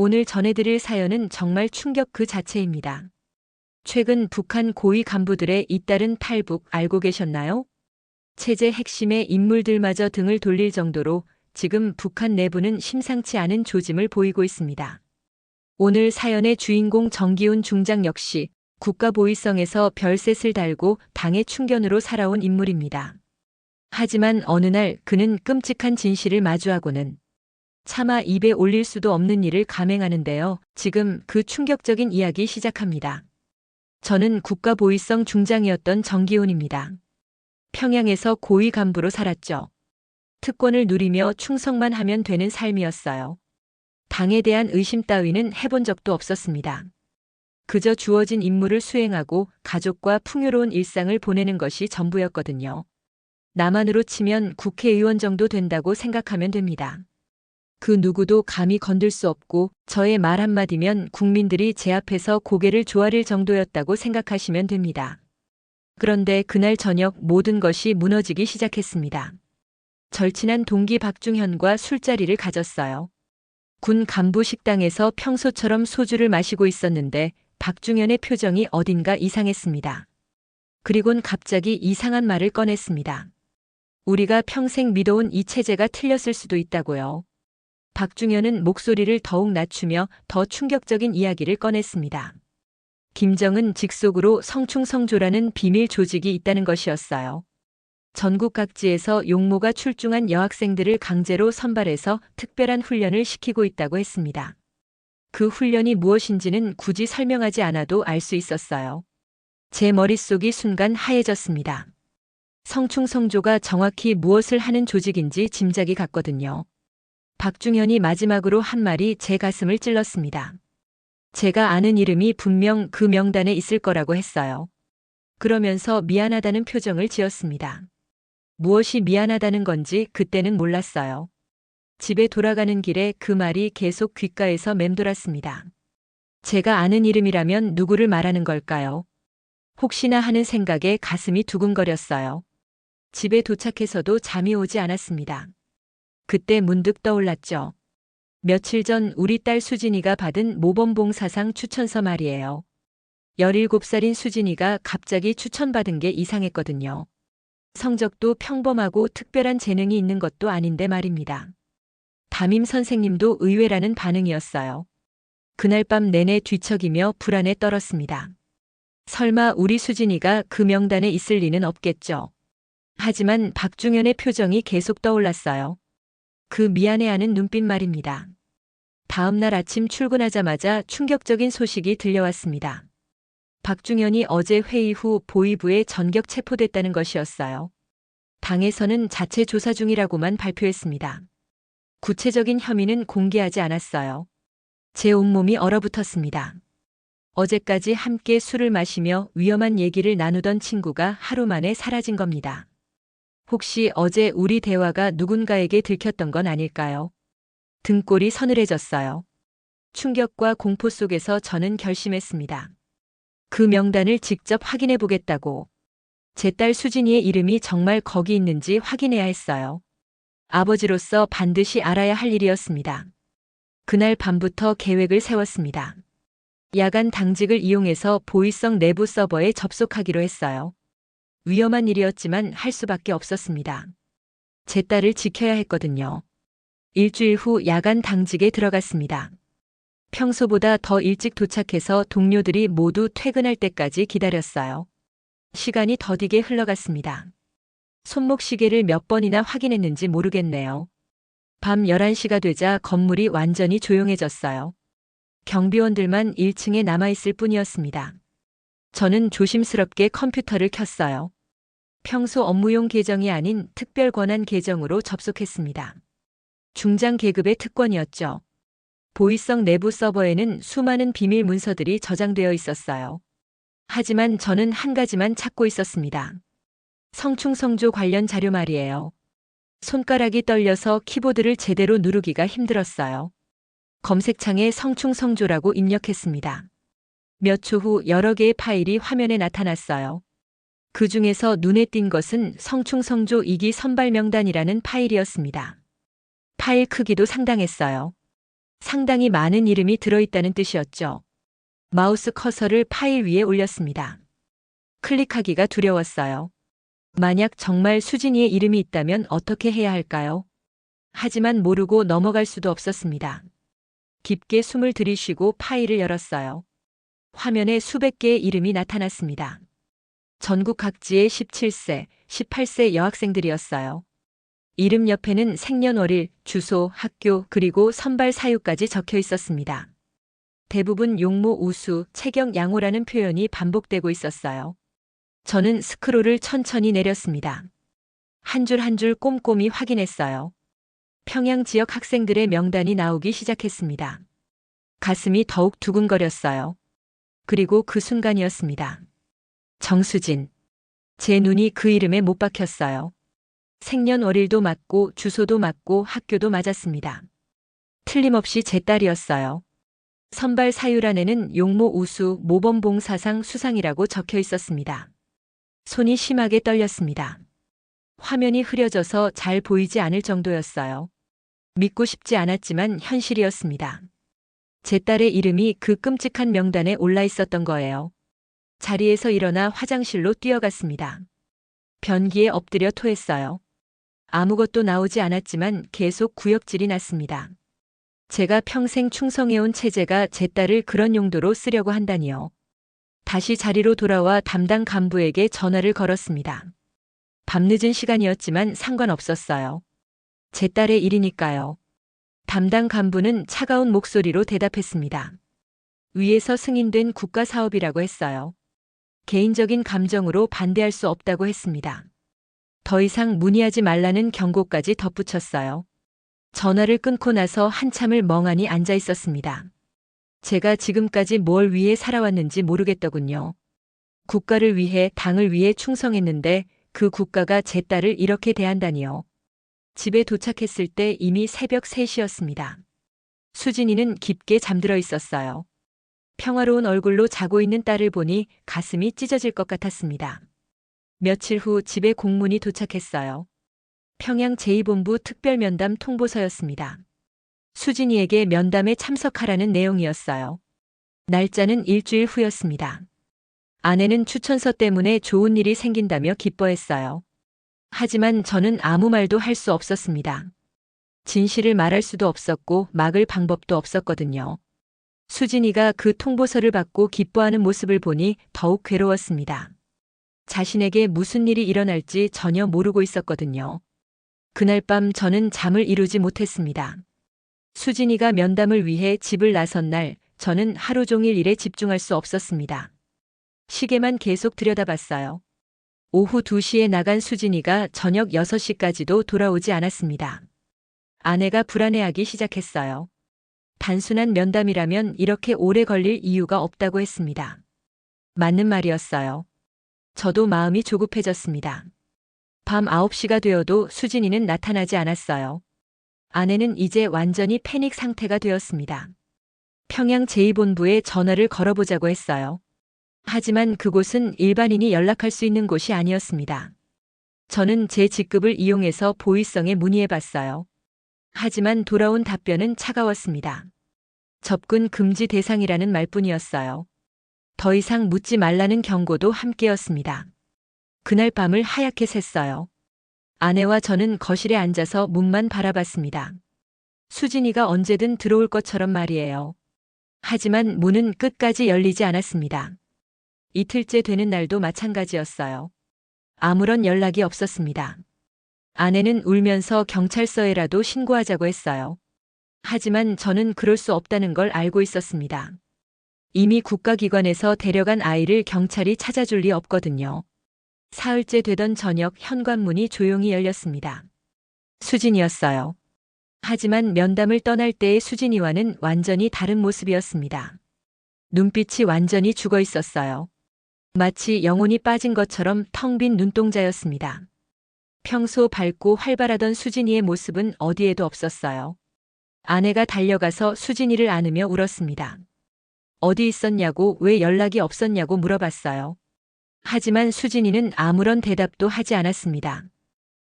오늘 전해드릴 사연은 정말 충격 그 자체입니다. 최근 북한 고위 간부들의 잇따른 탈북 알고 계셨나요? 체제 핵심의 인물들마저 등을 돌릴 정도로 지금 북한 내부는 심상치 않은 조짐을 보이고 있습니다. 오늘 사연의 주인공 정기훈 중장 역시 국가보위성에서 별셋을 달고 당의 충견으로 살아온 인물입니다. 하지만 어느 날 그는 끔찍한 진실을 마주하고는 차마 입에 올릴 수도 없는 일을 감행하는데요. 지금 그 충격적인 이야기 시작합니다. 저는 국가 보위성 중장이었던 정기훈입니다. 평양에서 고위 간부로 살았죠. 특권을 누리며 충성만 하면 되는 삶이었어요. 당에 대한 의심 따위는 해본 적도 없었습니다. 그저 주어진 임무를 수행하고 가족과 풍요로운 일상을 보내는 것이 전부였거든요. 나만으로 치면 국회의원 정도 된다고 생각하면 됩니다. 그 누구도 감히 건들 수 없고 저의 말 한마디면 국민들이 제 앞에서 고개를 조아릴 정도였다고 생각하시면 됩니다. 그런데 그날 저녁 모든 것이 무너지기 시작했습니다. 절친한 동기 박중현과 술자리를 가졌어요. 군 간부 식당에서 평소처럼 소주를 마시고 있었는데 박중현의 표정이 어딘가 이상했습니다. 그리곤 갑자기 이상한 말을 꺼냈습니다. 우리가 평생 믿어온 이 체제가 틀렸을 수도 있다고요. 박중현은 목소리를 더욱 낮추며 더 충격적인 이야기를 꺼냈습니다. 김정은 직속으로 성충성조라는 비밀 조직이 있다는 것이었어요. 전국 각지에서 용모가 출중한 여학생들을 강제로 선발해서 특별한 훈련을 시키고 있다고 했습니다. 그 훈련이 무엇인지는 굳이 설명하지 않아도 알 수 있었어요. 제 머릿속이 순간 하얘졌습니다. 성충성조가 정확히 무엇을 하는 조직인지 짐작이 갔거든요. 박중현이 마지막으로 한 말이 제 가슴을 찔렀습니다. 제가 아는 이름이 분명 그 명단에 있을 거라고 했어요. 그러면서 미안하다는 표정을 지었습니다. 무엇이 미안하다는 건지 그때는 몰랐어요. 집에 돌아가는 길에 그 말이 계속 귓가에서 맴돌았습니다. 제가 아는 이름이라면 누구를 말하는 걸까요? 혹시나 하는 생각에 가슴이 두근거렸어요. 집에 도착해서도 잠이 오지 않았습니다. 그때 문득 떠올랐죠. 며칠 전 우리 딸 수진이가 받은 모범봉 사상 추천서 말이에요. 17살인 수진이가 갑자기 추천받은 게 이상했거든요. 성적도 평범하고 특별한 재능이 있는 것도 아닌데 말입니다. 담임 선생님도 의외라는 반응이었어요. 그날 밤 내내 뒤척이며 불안에 떨었습니다. 설마 우리 수진이가 그 명단에 있을 리는 없겠죠. 하지만 박중현의 표정이 계속 떠올랐어요. 그 미안해하는 눈빛 말입니다. 다음 날 아침 출근하자마자 충격적인 소식이 들려왔습니다. 박중현이 어제 회의 후 보위부에 전격 체포됐다는 것이었어요. 당에서는 자체 조사 중이라고만 발표했습니다. 구체적인 혐의는 공개하지 않았어요. 제 온몸이 얼어붙었습니다. 어제까지 함께 술을 마시며 위험한 얘기를 나누던 친구가 하루 만에 사라진 겁니다. 혹시 어제 우리 대화가 누군가에게 들켰던 건 아닐까요? 등골이 서늘해졌어요. 충격과 공포 속에서 저는 결심했습니다. 그 명단을 직접 확인해 보겠다고. 제 딸 수진이의 이름이 정말 거기 있는지 확인해야 했어요. 아버지로서 반드시 알아야 할 일이었습니다. 그날 밤부터 계획을 세웠습니다. 야간 당직을 이용해서 보이성 내부 서버에 접속하기로 했어요. 위험한 일이었지만 할 수밖에 없었습니다. 제 딸을 지켜야 했거든요. 일주일 후 야간 당직에 들어갔습니다. 평소보다 더 일찍 도착해서 동료들이 모두 퇴근할 때까지 기다렸어요. 시간이 더디게 흘러갔습니다. 손목 시계를 몇 번이나 확인했는지 모르겠네요. 밤 11시가 되자 건물이 완전히 조용해졌어요. 경비원들만 1층에 남아있을 뿐이었습니다. 저는 조심스럽게 컴퓨터를 켰어요. 평소 업무용 계정이 아닌 특별 권한 계정으로 접속했습니다. 중장 계급의 특권이었죠. 보이성 내부 서버에는 수많은 비밀 문서들이 저장되어 있었어요. 하지만 저는 한 가지만 찾고 있었습니다. 성충성조 관련 자료 말이에요. 손가락이 떨려서 키보드를 제대로 누르기가 힘들었어요. 검색창에 성충성조라고 입력했습니다. 몇 초 후 여러 개의 파일이 화면에 나타났어요. 그 중에서 눈에 띈 것은 성충성조 2기 선발 명단이라는 파일이었습니다. 파일 크기도 상당했어요. 상당히 많은 이름이 들어있다는 뜻이었죠. 마우스 커서를 파일 위에 올렸습니다. 클릭하기가 두려웠어요. 만약 정말 수진이의 이름이 있다면 어떻게 해야 할까요? 하지만 모르고 넘어갈 수도 없었습니다. 깊게 숨을 들이쉬고 파일을 열었어요. 화면에 수백 개의 이름이 나타났습니다. 전국 각지의 17세, 18세 여학생들이었어요. 이름 옆에는 생년월일, 주소, 학교, 그리고 선발 사유까지 적혀 있었습니다. 대부분 용모 우수, 체격 양호라는 표현이 반복되고 있었어요. 저는 스크롤을 천천히 내렸습니다. 한 줄 한줄 꼼꼼히 확인했어요. 평양 지역 학생들의 명단이 나오기 시작했습니다. 가슴이 더욱 두근거렸어요. 그리고 그 순간이었습니다. 정수진. 제 눈이 그 이름에 못 박혔어요. 생년월일도 맞고 주소도 맞고 학교도 맞았습니다. 틀림없이 제 딸이었어요. 선발 사유란에는 용모 우수 모범봉 사상 수상이라고 적혀 있었습니다. 손이 심하게 떨렸습니다. 화면이 흐려져서 잘 보이지 않을 정도였어요. 믿고 싶지 않았지만 현실이었습니다. 제 딸의 이름이 그 끔찍한 명단에 올라 있었던 거예요. 자리에서 일어나 화장실로 뛰어갔습니다. 변기에 엎드려 토했어요. 아무것도 나오지 않았지만 계속 구역질이 났습니다. 제가 평생 충성해온 체제가 제 딸을 그런 용도로 쓰려고 한다니요. 다시 자리로 돌아와 담당 간부에게 전화를 걸었습니다. 밤늦은 시간이었지만 상관없었어요. 제 딸의 일이니까요. 담당 간부는 차가운 목소리로 대답했습니다. 위에서 승인된 국가 사업이라고 했어요. 개인적인 감정으로 반대할 수 없다고 했습니다. 더 이상 문의하지 말라는 경고까지 덧붙였어요. 전화를 끊고 나서 한참을 멍하니 앉아 있었습니다. 제가 지금까지 뭘 위해 살아왔는지 모르겠더군요. 국가를 위해 당을 위해 충성했는데 그 국가가 제 딸을 이렇게 대한다니요. 집에 도착했을 때 이미 새벽 3시였습니다. 수진이는 깊게 잠들어 있었어요. 평화로운 얼굴로 자고 있는 딸을 보니 가슴이 찢어질 것 같았습니다. 며칠 후 집에 공문이 도착했어요. 평양 제2본부 특별면담 통보서였습니다. 수진이에게 면담에 참석하라는 내용이었어요. 날짜는 일주일 후였습니다. 아내는 추천서 때문에 좋은 일이 생긴다며 기뻐했어요. 하지만 저는 아무 말도 할 수 없었습니다. 진실을 말할 수도 없었고 막을 방법도 없었거든요. 수진이가 그 통보서를 받고 기뻐하는 모습을 보니 더욱 괴로웠습니다. 자신에게 무슨 일이 일어날지 전혀 모르고 있었거든요. 그날 밤 저는 잠을 이루지 못했습니다. 수진이가 면담을 위해 집을 나선 날 저는 하루 종일 일에 집중할 수 없었습니다. 시계만 계속 들여다봤어요. 오후 2시에 나간 수진이가 저녁 6시까지도 돌아오지 않았습니다. 아내가 불안해하기 시작했어요. 단순한 면담이라면 이렇게 오래 걸릴 이유가 없다고 했습니다. 맞는 말이었어요. 저도 마음이 조급해졌습니다. 밤 9시가 되어도 수진이는 나타나지 않았어요. 아내는 이제 완전히 패닉 상태가 되었습니다. 평양 제2본부에 전화를 걸어보자고 했어요. 하지만 그곳은 일반인이 연락할 수 있는 곳이 아니었습니다. 저는 제 직급을 이용해서 보이성에 문의해 봤어요. 하지만 돌아온 답변은 차가웠습니다. 접근 금지 대상이라는 말뿐이었어요. 더 이상 묻지 말라는 경고도 함께였습니다. 그날 밤을 하얗게 샜어요. 아내와 저는 거실에 앉아서 문만 바라봤습니다. 수진이가 언제든 들어올 것처럼 말이에요. 하지만 문은 끝까지 열리지 않았습니다. 이틀째 되는 날도 마찬가지였어요. 아무런 연락이 없었습니다. 아내는 울면서 경찰서에라도 신고하자고 했어요. 하지만 저는 그럴 수 없다는 걸 알고 있었습니다. 이미 국가기관에서 데려간 아이를 경찰이 찾아줄 리 없거든요. 사흘째 되던 저녁 현관문이 조용히 열렸습니다. 수진이었어요. 하지만 면담을 떠날 때의 수진이와는 완전히 다른 모습이었습니다. 눈빛이 완전히 죽어 있었어요. 마치 영혼이 빠진 것처럼 텅 빈 눈동자였습니다. 평소 밝고 활발하던 수진이의 모습은 어디에도 없었어요. 아내가 달려가서 수진이를 안으며 울었습니다. 어디 있었냐고 왜 연락이 없었냐고 물어봤어요. 하지만 수진이는 아무런 대답도 하지 않았습니다.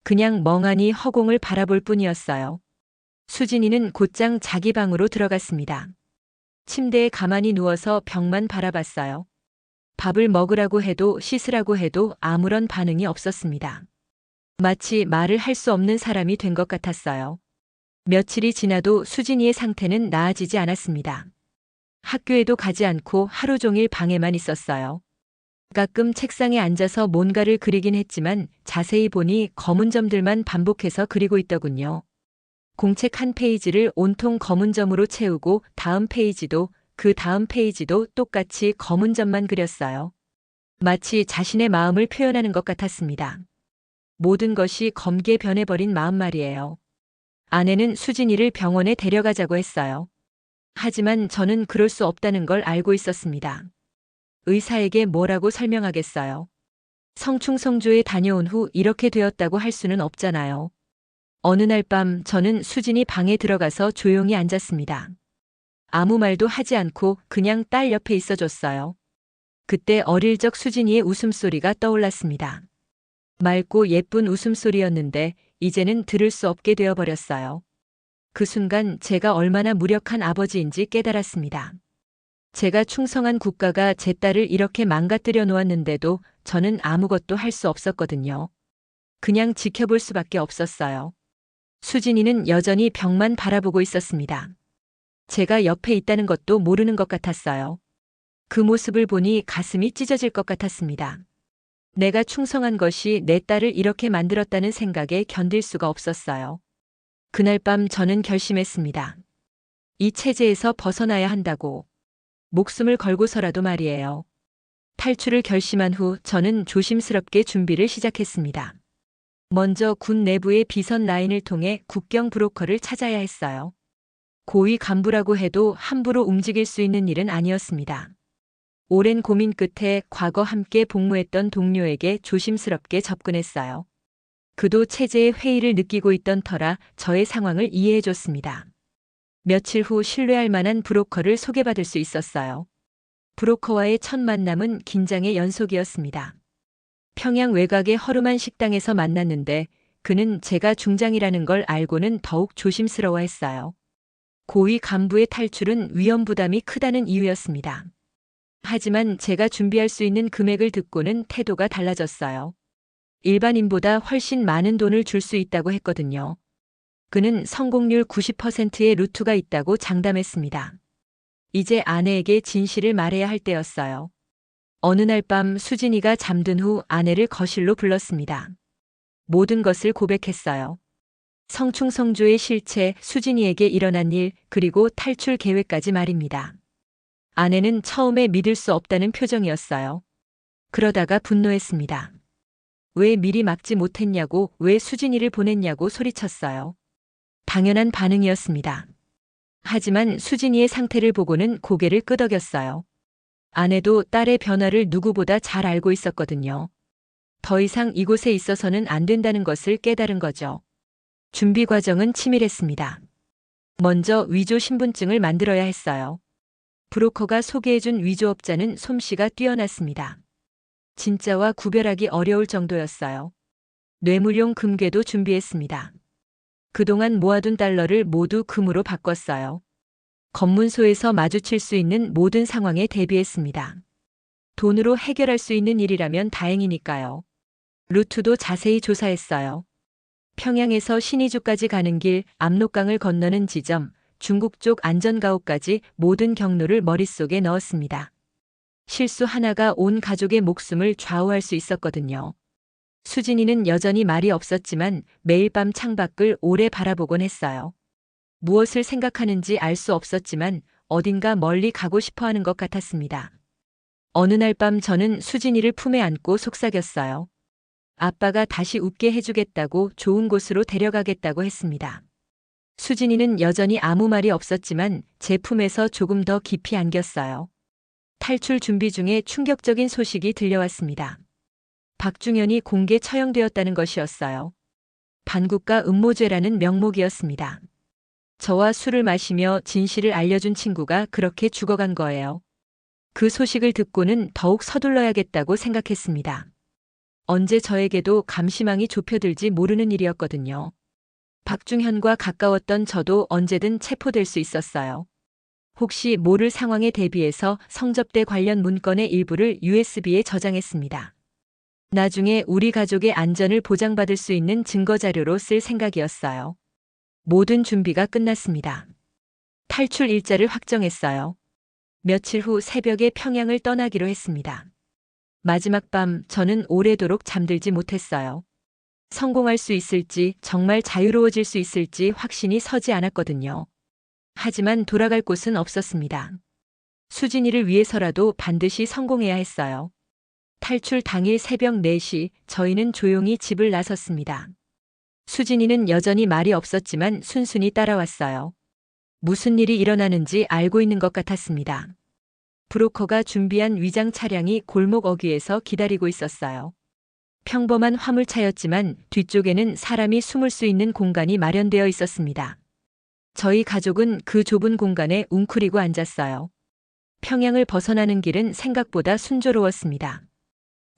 그냥 멍하니 허공을 바라볼 뿐이었어요. 수진이는 곧장 자기 방으로 들어갔습니다. 침대에 가만히 누워서 벽만 바라봤어요. 밥을 먹으라고 해도 씻으라고 해도 아무런 반응이 없었습니다. 마치 말을 할 수 없는 사람이 된 것 같았어요. 며칠이 지나도 수진이의 상태는 나아지지 않았습니다. 학교에도 가지 않고 하루 종일 방에만 있었어요. 가끔 책상에 앉아서 뭔가를 그리긴 했지만 자세히 보니 검은 점들만 반복해서 그리고 있더군요. 공책 한 페이지를 온통 검은 점으로 채우고 다음 페이지도 그 다음 페이지도 똑같이 검은 점만 그렸어요. 마치 자신의 마음을 표현하는 것 같았습니다. 모든 것이 검게 변해버린 마음 말이에요. 아내는 수진이를 병원에 데려가자고 했어요. 하지만 저는 그럴 수 없다는 걸 알고 있었습니다. 의사에게 뭐라고 설명하겠어요. 성충성조에 다녀온 후 이렇게 되었다고 할 수는 없잖아요. 어느 날 밤 저는 수진이 방에 들어가서 조용히 앉았습니다. 아무 말도 하지 않고 그냥 딸 옆에 있어 줬어요. 그때 어릴 적 수진이의 웃음소리가 떠올랐습니다. 맑고 예쁜 웃음소리였는데 이제는 들을 수 없게 되어버렸어요. 그 순간 제가 얼마나 무력한 아버지인지 깨달았습니다. 제가 충성한 국가가 제 딸을 이렇게 망가뜨려 놓았는데도 저는 아무것도 할 수 없었거든요. 그냥 지켜볼 수밖에 없었어요. 수진이는 여전히 벽만 바라보고 있었습니다. 제가 옆에 있다는 것도 모르는 것 같았어요. 그 모습을 보니 가슴이 찢어질 것 같았습니다. 내가 충성한 것이 내 딸을 이렇게 만들었다는 생각에 견딜 수가 없었어요. 그날 밤 저는 결심했습니다. 이 체제에서 벗어나야 한다고. 목숨을 걸고서라도 말이에요. 탈출을 결심한 후 저는 조심스럽게 준비를 시작했습니다. 먼저 군 내부의 비선 라인을 통해 국경 브로커를 찾아야 했어요. 고위 간부라고 해도 함부로 움직일 수 있는 일은 아니었습니다. 오랜 고민 끝에 과거 함께 복무했던 동료에게 조심스럽게 접근했어요. 그도 체제의 회의를 느끼고 있던 터라 저의 상황을 이해해 줬습니다. 며칠 후 신뢰할 만한 브로커를 소개받을 수 있었어요. 브로커와의 첫 만남은 긴장의 연속이었습니다. 평양 외곽의 허름한 식당에서 만났는데 그는 제가 중장이라는 걸 알고는 더욱 조심스러워 했어요. 고위 간부의 탈출은 위험 부담이 크다는 이유였습니다. 하지만 제가 준비할 수 있는 금액을 듣고는 태도가 달라졌어요. 일반인보다 훨씬 많은 돈을 줄 수 있다고 했거든요. 그는 성공률 90%의 루트가 있다고 장담했습니다. 이제 아내에게 진실을 말해야 할 때였어요. 어느 날 밤 수진이가 잠든 후 아내를 거실로 불렀습니다. 모든 것을 고백했어요. 성충성조의 실체, 수진이에게 일어난 일, 그리고 탈출 계획까지 말입니다. 아내는 처음에 믿을 수 없다는 표정이었어요. 그러다가 분노했습니다. 왜 미리 막지 못했냐고, 왜 수진이를 보냈냐고 소리쳤어요. 당연한 반응이었습니다. 하지만 수진이의 상태를 보고는 고개를 끄덕였어요. 아내도 딸의 변화를 누구보다 잘 알고 있었거든요. 더 이상 이곳에 있어서는 안 된다는 것을 깨달은 거죠. 준비 과정은 치밀했습니다. 먼저 위조 신분증을 만들어야 했어요. 브로커가 소개해준 위조업자는 솜씨가 뛰어났습니다. 진짜와 구별하기 어려울 정도였어요. 뇌물용 금괴도 준비했습니다. 그동안 모아둔 달러를 모두 금으로 바꿨어요. 검문소에서 마주칠 수 있는 모든 상황에 대비했습니다. 돈으로 해결할 수 있는 일이라면 다행이니까요. 루트도 자세히 조사했어요. 평양에서 신의주까지 가는 길, 압록강을 건너는 지점, 중국 쪽 안전가옥까지 모든 경로를 머릿속에 넣었습니다. 실수 하나가 온 가족의 목숨을 좌우할 수 있었거든요. 수진이는 여전히 말이 없었지만 매일 밤 창밖을 오래 바라보곤 했어요. 무엇을 생각하는지 알 수 없었지만 어딘가 멀리 가고 싶어 하는 것 같았습니다. 어느 날 밤 저는 수진이를 품에 안고 속삭였어요. 아빠가 다시 웃게 해주겠다고 좋은 곳으로 데려가겠다고 했습니다. 수진이는 여전히 아무 말이 없었지만 제 품에서 조금 더 깊이 안겼어요. 탈출 준비 중에 충격적인 소식이 들려왔습니다. 박중현이 공개 처형되었다는 것이었어요. 반국가 음모죄라는 명목이었습니다. 저와 술을 마시며 진실을 알려준 친구가 그렇게 죽어간 거예요. 그 소식을 듣고는 더욱 서둘러야겠다고 생각했습니다. 언제 저에게도 감시망이 좁혀들지 모르는 일이었거든요. 박중현과 가까웠던 저도 언제든 체포될 수 있었어요. 혹시 모를 상황에 대비해서 성접대 관련 문건의 일부를 USB에 저장했습니다. 나중에 우리 가족의 안전을 보장받을 수 있는 증거 자료로 쓸 생각이었어요. 모든 준비가 끝났습니다. 탈출 일자를 확정했어요. 며칠 후 새벽에 평양을 떠나기로 했습니다. 마지막 밤 저는 오래도록 잠들지 못했어요. 성공할 수 있을지 정말 자유로워질 수 있을지 확신이 서지 않았거든요. 하지만 돌아갈 곳은 없었습니다. 수진이를 위해서라도 반드시 성공해야 했어요. 탈출 당일 새벽 4시 저희는 조용히 집을 나섰습니다. 수진이는 여전히 말이 없었지만 순순히 따라왔어요. 무슨 일이 일어나는지 알고 있는 것 같았습니다. 브로커가 준비한 위장 차량이 골목 어귀에서 기다리고 있었어요. 평범한 화물차였지만 뒤쪽에는 사람이 숨을 수 있는 공간이 마련되어 있었습니다. 저희 가족은 그 좁은 공간에 웅크리고 앉았어요. 평양을 벗어나는 길은 생각보다 순조로웠습니다.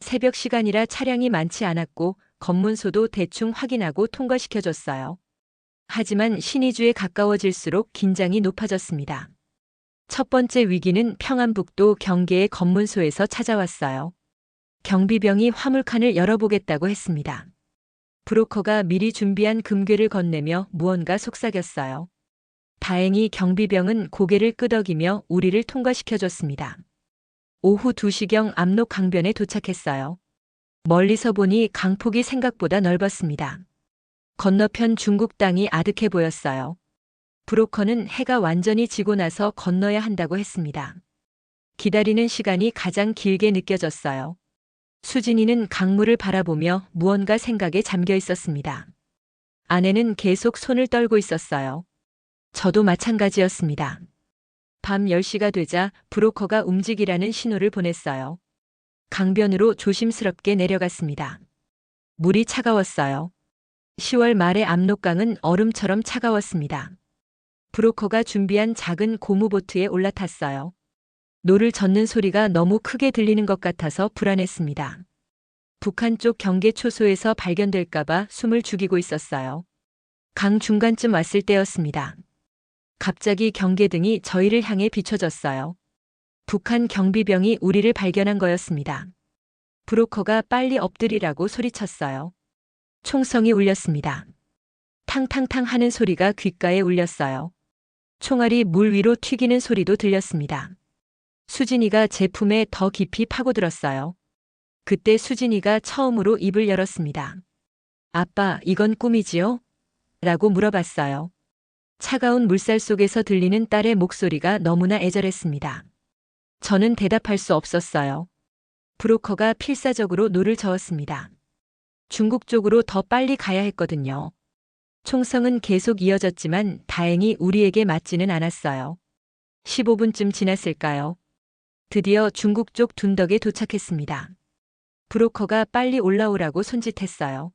새벽 시간이라 차량이 많지 않았고 검문소도 대충 확인하고 통과시켜줬어요. 하지만 신의주에 가까워질수록 긴장이 높아졌습니다. 첫 번째 위기는 평안북도 경계의 검문소에서 찾아왔어요. 경비병이 화물칸을 열어보겠다고 했습니다. 브로커가 미리 준비한 금괴를 건네며 무언가 속삭였어요. 다행히 경비병은 고개를 끄덕이며 우리를 통과시켜줬습니다. 오후 2시경 압록 강변에 도착했어요. 멀리서 보니 강폭이 생각보다 넓었습니다. 건너편 중국 땅이 아득해 보였어요. 브로커는 해가 완전히 지고 나서 건너야 한다고 했습니다. 기다리는 시간이 가장 길게 느껴졌어요. 수진이는 강물을 바라보며 무언가 생각에 잠겨 있었습니다. 아내는 계속 손을 떨고 있었어요. 저도 마찬가지였습니다. 밤 10시가 되자 브로커가 움직이라는 신호를 보냈어요. 강변으로 조심스럽게 내려갔습니다. 물이 차가웠어요. 10월 말의 압록강은 얼음처럼 차가웠습니다. 브로커가 준비한 작은 고무보트에 올라탔어요. 노를 젓는 소리가 너무 크게 들리는 것 같아서 불안했습니다. 북한 쪽 경계 초소에서 발견될까봐 숨을 죽이고 있었어요. 강 중간쯤 왔을 때였습니다. 갑자기 경계등이 저희를 향해 비춰졌어요. 북한 경비병이 우리를 발견한 거였습니다. 브로커가 빨리 엎드리라고 소리쳤어요. 총성이 울렸습니다. 탕탕탕 하는 소리가 귓가에 울렸어요. 총알이 물 위로 튀기는 소리도 들렸습니다. 수진이가 제 품에 더 깊이 파고들었어요. 그때 수진이가 처음으로 입을 열었습니다. 아빠, 이건 꿈이지요? 라고 물어봤어요. 차가운 물살 속에서 들리는 딸의 목소리가 너무나 애절했습니다. 저는 대답할 수 없었어요. 브로커가 필사적으로 노를 저었습니다. 중국 쪽으로 더 빨리 가야 했거든요. 총성은 계속 이어졌지만 다행히 우리에게 맞지는 않았어요. 15분쯤 지났을까요? 드디어 중국 쪽 둔덕에 도착했습니다. 브로커가 빨리 올라오라고 손짓했어요.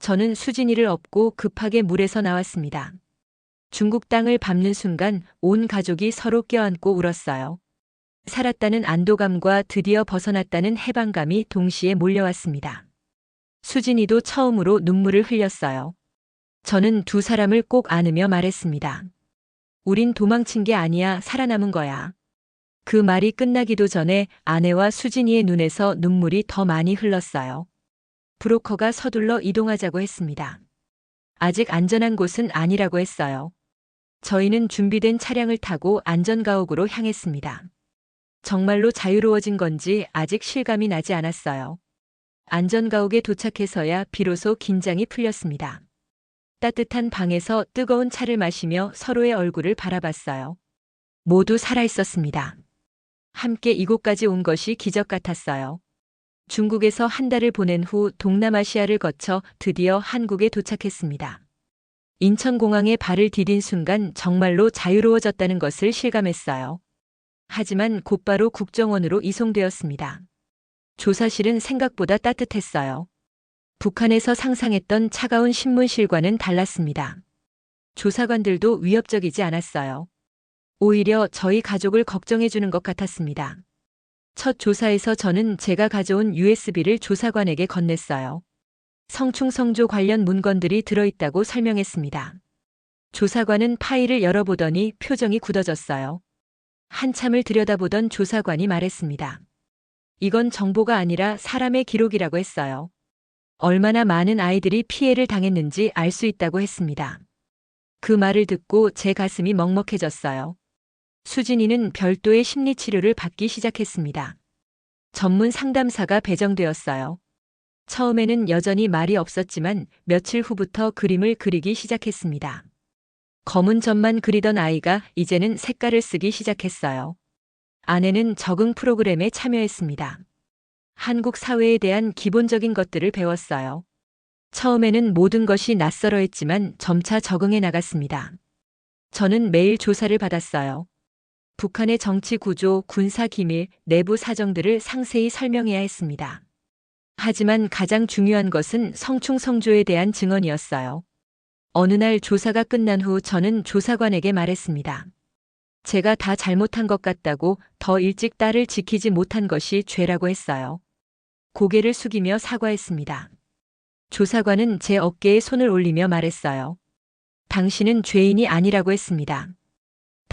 저는 수진이를 업고 급하게 물에서 나왔습니다. 중국 땅을 밟는 순간 온 가족이 서로 껴안고 울었어요. 살았다는 안도감과 드디어 벗어났다는 해방감이 동시에 몰려왔습니다. 수진이도 처음으로 눈물을 흘렸어요. 저는 두 사람을 꼭 안으며 말했습니다. 우린 도망친 게 아니야, 살아남은 거야. 그 말이 끝나기도 전에 아내와 수진이의 눈에서 눈물이 더 많이 흘렀어요. 브로커가 서둘러 이동하자고 했습니다. 아직 안전한 곳은 아니라고 했어요. 저희는 준비된 차량을 타고 안전가옥으로 향했습니다. 정말로 자유로워진 건지 아직 실감이 나지 않았어요. 안전가옥에 도착해서야 비로소 긴장이 풀렸습니다. 따뜻한 방에서 뜨거운 차를 마시며 서로의 얼굴을 바라봤어요. 모두 살아있었습니다. 함께 이곳까지 온 것이 기적 같았어요. 중국에서 한 달을 보낸 후 동남아시아를 거쳐 드디어 한국에 도착했습니다. 인천공항에 발을 디딘 순간 정말로 자유로워졌다는 것을 실감했어요. 하지만 곧바로 국정원으로 이송되었습니다. 조사실은 생각보다 따뜻했어요. 북한에서 상상했던 차가운 신문실과는 달랐습니다. 조사관들도 위협적이지 않았어요. 오히려 저희 가족을 걱정해주는 것 같았습니다. 첫 조사에서 저는 제가 가져온 USB를 조사관에게 건넸어요. 성충성조 관련 문건들이 들어있다고 설명했습니다. 조사관은 파일을 열어보더니 표정이 굳어졌어요. 한참을 들여다보던 조사관이 말했습니다. 이건 정보가 아니라 사람의 기록이라고 했어요. 얼마나 많은 아이들이 피해를 당했는지 알 수 있다고 했습니다. 그 말을 듣고 제 가슴이 먹먹해졌어요. 수진이는 별도의 심리 치료를 받기 시작했습니다. 전문 상담사가 배정되었어요. 처음에는 여전히 말이 없었지만 며칠 후부터 그림을 그리기 시작했습니다. 검은 점만 그리던 아이가 이제는 색깔을 쓰기 시작했어요. 아내는 적응 프로그램에 참여했습니다. 한국 사회에 대한 기본적인 것들을 배웠어요. 처음에는 모든 것이 낯설어 했지만 점차 적응해 나갔습니다. 저는 매일 조사를 받았어요. 북한의 정치 구조, 군사 기밀, 내부 사정들을 상세히 설명해야 했습니다. 하지만 가장 중요한 것은 성충성조에 대한 증언이었어요. 어느 날 조사가 끝난 후 저는 조사관에게 말했습니다. 제가 다 잘못한 것 같다고 더 일찍 딸을 지키지 못한 것이 죄라고 했어요. 고개를 숙이며 사과했습니다. 조사관은 제 어깨에 손을 올리며 말했어요. 당신은 죄인이 아니라고 했습니다.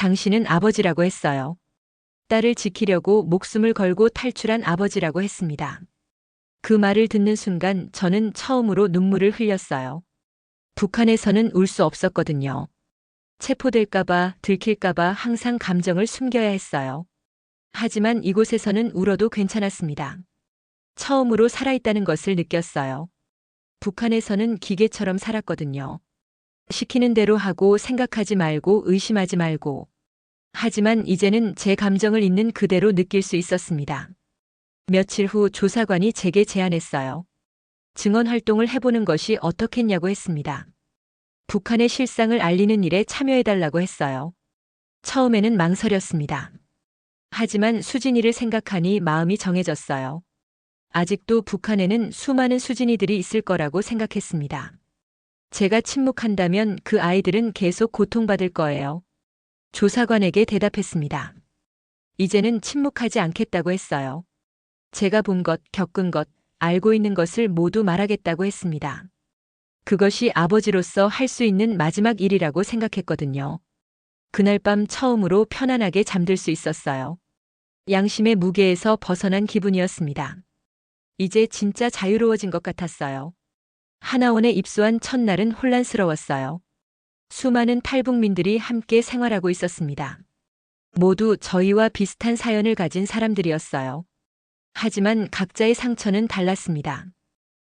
당신은 아버지라고 했어요. 딸을 지키려고 목숨을 걸고 탈출한 아버지라고 했습니다. 그 말을 듣는 순간 저는 처음으로 눈물을 흘렸어요. 북한에서는 울 수 없었거든요. 체포될까봐, 들킬까봐 항상 감정을 숨겨야 했어요. 하지만 이곳에서는 울어도 괜찮았습니다. 처음으로 살아있다는 것을 느꼈어요. 북한에서는 기계처럼 살았거든요. 시키는 대로 하고 생각하지 말고 의심하지 말고. 하지만 이제는 제 감정을 있는 그대로 느낄 수 있었습니다. 며칠 후 조사관이 제게 제안했어요. 증언 활동을 해보는 것이 어떻겠냐고 했습니다. 북한의 실상을 알리는 일에 참여해달라고 했어요. 처음에는 망설였습니다. 하지만 수진이를 생각하니 마음이 정해졌어요. 아직도 북한에는 수많은 수진이들이 있을 거라고 생각했습니다. 제가 침묵한다면 그 아이들은 계속 고통받을 거예요. 조사관에게 대답했습니다. 이제는 침묵하지 않겠다고 했어요. 제가 본 것, 겪은 것, 알고 있는 것을 모두 말하겠다고 했습니다. 그것이 아버지로서 할 수 있는 마지막 일이라고 생각했거든요. 그날 밤 처음으로 편안하게 잠들 수 있었어요. 양심의 무게에서 벗어난 기분이었습니다. 이제 진짜 자유로워진 것 같았어요. 하나원에 입소한 첫날은 혼란스러웠어요. 수많은 탈북민들이 함께 생활하고 있었습니다. 모두 저희와 비슷한 사연을 가진 사람들이었어요. 하지만 각자의 상처는 달랐습니다.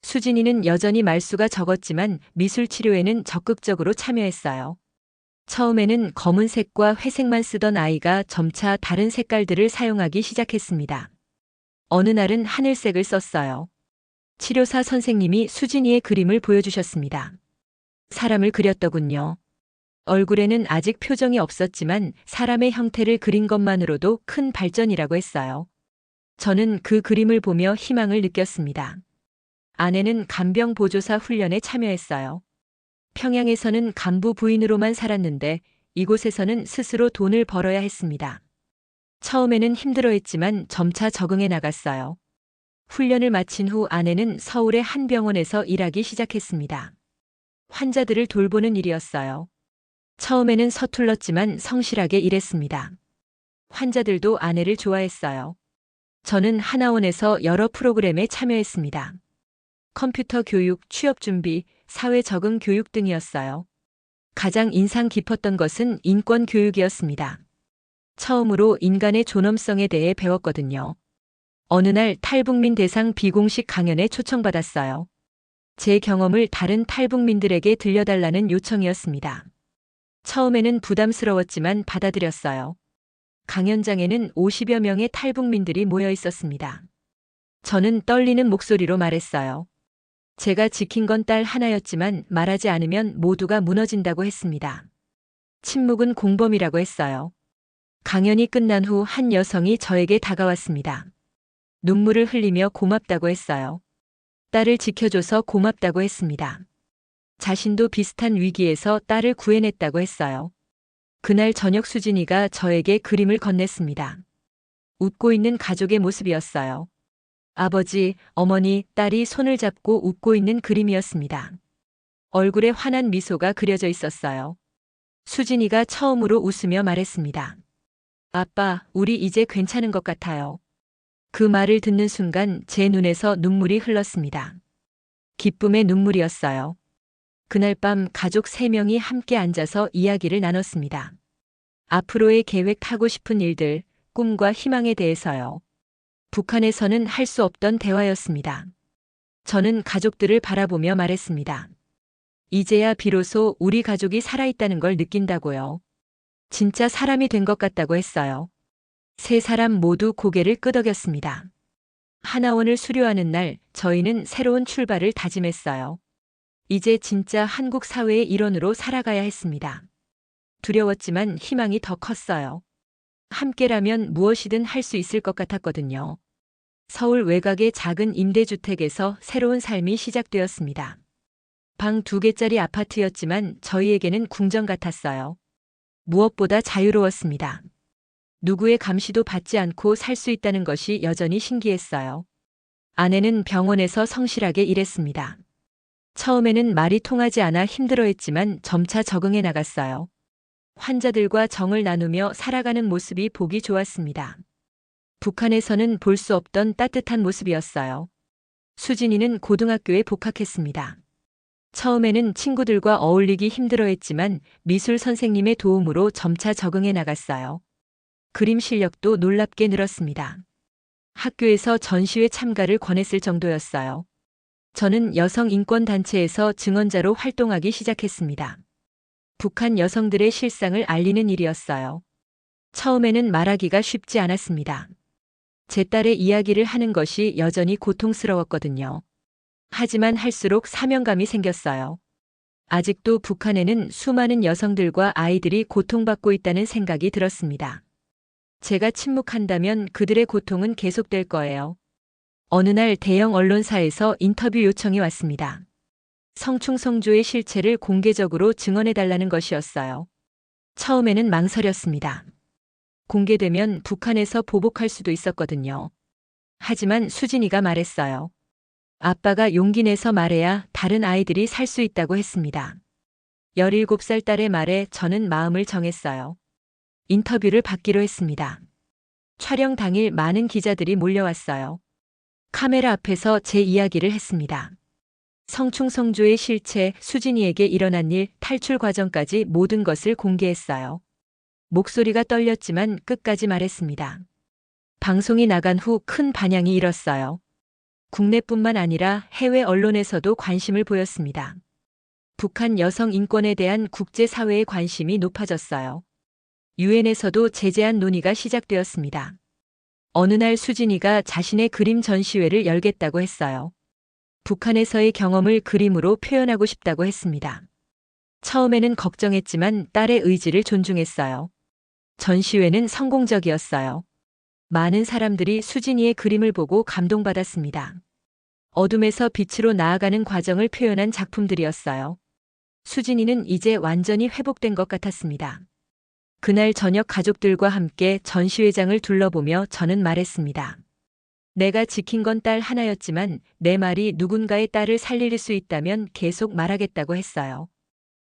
수진이는 여전히 말수가 적었지만 미술 치료에는 적극적으로 참여했어요. 처음에는 검은색과 회색만 쓰던 아이가 점차 다른 색깔들을 사용하기 시작했습니다. 어느 날은 하늘색을 썼어요. 치료사 선생님이 수진이의 그림을 보여주셨습니다. 사람을 그렸더군요. 얼굴에는 아직 표정이 없었지만 사람의 형태를 그린 것만으로도 큰 발전이라고 했어요. 저는 그 그림을 보며 희망을 느꼈습니다. 아내는 간병 보조사 훈련에 참여했어요. 평양에서는 간부 부인으로만 살았는데 이곳에서는 스스로 돈을 벌어야 했습니다. 처음에는 힘들어했지만 점차 적응해 나갔어요. 훈련을 마친 후 아내는 서울의 한 병원에서 일하기 시작했습니다. 환자들을 돌보는 일이었어요. 처음에는 서툴렀지만 성실하게 일했습니다. 환자들도 아내를 좋아했어요. 저는 하나원에서 여러 프로그램에 참여했습니다. 컴퓨터 교육, 취업 준비, 사회 적응 교육 등이었어요. 가장 인상 깊었던 것은 인권 교육이었습니다. 처음으로 인간의 존엄성에 대해 배웠거든요. 어느 날 탈북민 대상 비공식 강연에 초청받았어요. 제 경험을 다른 탈북민들에게 들려달라는 요청이었습니다. 처음에는 부담스러웠지만 받아들였어요. 강연장에는 50여 명의 탈북민들이 모여 있었습니다. 저는 떨리는 목소리로 말했어요. 제가 지킨 건 딸 하나였지만 말하지 않으면 모두가 무너진다고 했습니다. 침묵은 공범이라고 했어요. 강연이 끝난 후 한 여성이 저에게 다가왔습니다. 눈물을 흘리며 고맙다고 했어요. 딸을 지켜줘서 고맙다고 했습니다. 자신도 비슷한 위기에서 딸을 구해냈다고 했어요. 그날 저녁 수진이가 저에게 그림을 건넸습니다. 웃고 있는 가족의 모습이었어요. 아버지, 어머니, 딸이 손을 잡고 웃고 있는 그림이었습니다. 얼굴에 환한 미소가 그려져 있었어요. 수진이가 처음으로 웃으며 말했습니다. 아빠, 우리 이제 괜찮은 것 같아요. 그 말을 듣는 순간 제 눈에서 눈물이 흘렀습니다. 기쁨의 눈물이었어요. 그날 밤 가족 세명이 함께 앉아서 이야기를 나눴습니다. 앞으로의 계획 하고 싶은 일들, 꿈과 희망에 대해서요. 북한에서는 할 수 없던 대화였습니다. 저는 가족들을 바라보며 말했습니다. 이제야 비로소 우리 가족이 살아있다는 걸 느낀다고요. 진짜 사람이 된 것 같다고 했어요. 세 사람 모두 고개를 끄덕였습니다. 하나원을 수료하는 날 저희는 새로운 출발을 다짐했어요. 이제 진짜 한국 사회의 일원으로 살아가야 했습니다. 두려웠지만 희망이 더 컸어요. 함께라면 무엇이든 할 수 있을 것 같았거든요. 서울 외곽의 작은 임대주택에서 새로운 삶이 시작되었습니다. 방 두 개짜리 아파트였지만 저희에게는 궁전 같았어요. 무엇보다 자유로웠습니다. 누구의 감시도 받지 않고 살 수 있다는 것이 여전히 신기했어요. 아내는 병원에서 성실하게 일했습니다. 처음에는 말이 통하지 않아 힘들어했지만 점차 적응해 나갔어요. 환자들과 정을 나누며 살아가는 모습이 보기 좋았습니다. 북한에서는 볼 수 없던 따뜻한 모습이었어요. 수진이는 고등학교에 복학했습니다. 처음에는 친구들과 어울리기 힘들어했지만 미술 선생님의 도움으로 점차 적응해 나갔어요. 그림 실력도 놀랍게 늘었습니다. 학교에서 전시회 참가를 권했을 정도였어요. 저는 여성 인권 단체에서 증언자로 활동하기 시작했습니다. 북한 여성들의 실상을 알리는 일이었어요. 처음에는 말하기가 쉽지 않았습니다. 제 딸의 이야기를 하는 것이 여전히 고통스러웠거든요. 하지만 할수록 사명감이 생겼어요. 아직도 북한에는 수많은 여성들과 아이들이 고통받고 있다는 생각이 들었습니다. 제가 침묵한다면 그들의 고통은 계속될 거예요. 어느 날 대형 언론사에서 인터뷰 요청이 왔습니다. 성충성조의 실체를 공개적으로 증언해달라는 것이었어요. 처음에는 망설였습니다. 공개되면 북한에서 보복할 수도 있었거든요. 하지만 수진이가 말했어요. 아빠가 용기 내서 말해야 다른 아이들이 살 수 있다고 했습니다. 17살 딸의 말에 저는 마음을 정했어요. 인터뷰를 받기로 했습니다. 촬영 당일 많은 기자들이 몰려왔어요. 카메라 앞에서 제 이야기를 했습니다. 성충성조의 실체, 수진이에게 일어난 일, 탈출 과정까지 모든 것을 공개했어요. 목소리가 떨렸지만 끝까지 말했습니다. 방송이 나간 후 큰 반향이 일었어요. 국내뿐만 아니라 해외 언론에서도 관심을 보였습니다. 북한 여성 인권에 대한 국제사회의 관심이 높아졌어요. 유엔에서도 제재한 논의가 시작되었습니다. 어느 날 수진이가 자신의 그림 전시회를 열겠다고 했어요. 북한에서의 경험을 그림으로 표현하고 싶다고 했습니다. 처음에는 걱정했지만 딸의 의지를 존중했어요. 전시회는 성공적이었어요. 많은 사람들이 수진이의 그림을 보고 감동받았습니다. 어둠에서 빛으로 나아가는 과정을 표현한 작품들이었어요. 수진이는 이제 완전히 회복된 것 같았습니다. 그날 저녁 가족들과 함께 전시회장을 둘러보며 저는 말했습니다. 내가 지킨 건 딸 하나였지만 내 말이 누군가의 딸을 살릴 수 있다면 계속 말하겠다고 했어요.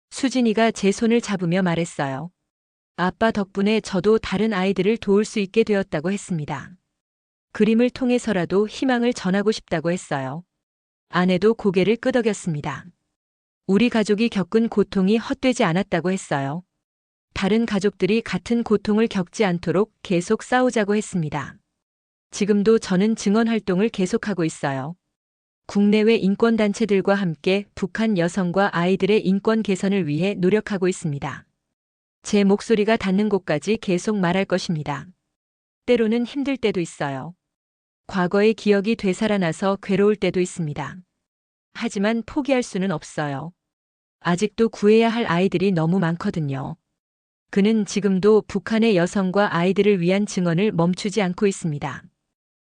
수진이가 제 손을 잡으며 말했어요. 아빠 덕분에 저도 다른 아이들을 도울 수 있게 되었다고 했습니다. 그림을 통해서라도 희망을 전하고 싶다고 했어요. 아내도 고개를 끄덕였습니다. 우리 가족이 겪은 고통이 헛되지 않았다고 했어요. 다른 가족들이 같은 고통을 겪지 않도록 계속 싸우자고 했습니다. 지금도 저는 증언 활동을 계속하고 있어요. 국내외 인권단체들과 함께 북한 여성과 아이들의 인권 개선을 위해 노력하고 있습니다. 제 목소리가 닿는 곳까지 계속 말할 것입니다. 때로는 힘들 때도 있어요. 과거의 기억이 되살아나서 괴로울 때도 있습니다. 하지만 포기할 수는 없어요. 아직도 구해야 할 아이들이 너무 많거든요. 그는 지금도 북한의 여성과 아이들을 위한 증언을 멈추지 않고 있습니다.